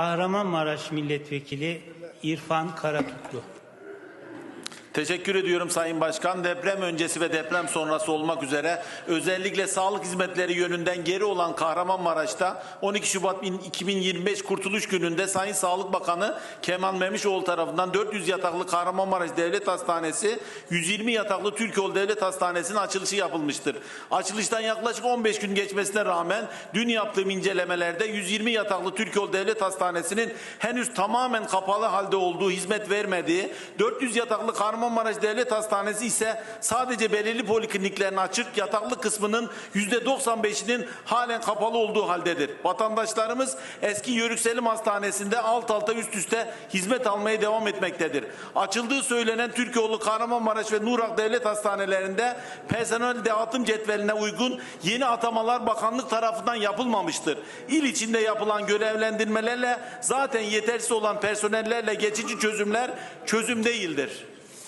Kahramanmaraş Milletvekili İrfan Karatutlu. Teşekkür ediyorum Sayın Başkan. Deprem öncesi ve deprem sonrası olmak üzere özellikle sağlık hizmetleri yönünden geri olan Kahramanmaraş'ta 12 Şubat 2025 Kurtuluş Günü'nde Sayın Sağlık Bakanı Kemal Memişoğlu tarafından 400 yataklı Kahramanmaraş Devlet Hastanesi, 120 yataklı Türkoğlu Devlet Hastanesi'nin açılışı yapılmıştır. Açılıştan yaklaşık 15 gün geçmesine rağmen dün yaptığım incelemelerde 120 yataklı Türkoğlu Devlet Hastanesi'nin henüz tamamen kapalı halde olduğu, hizmet vermediği, 400 yataklı Kahramanmaraş Devlet Hastanesi ise sadece belirli polikliniklerin açık, yataklı kısmının %95'inin halen kapalı olduğu haldedir. Vatandaşlarımız eski Yörük Selim Hastanesi'nde alt alta üst üste hizmet almaya devam etmektedir. Açıldığı söylenen Türkiyeoğlu Kahramanmaraş ve Nurak Devlet Hastanelerinde personel dağıtım cetveline uygun yeni atamalar bakanlık tarafından yapılmamıştır. İl içinde yapılan görevlendirmelerle zaten yetersiz olan personellerle geçici çözümler çözüm değildir.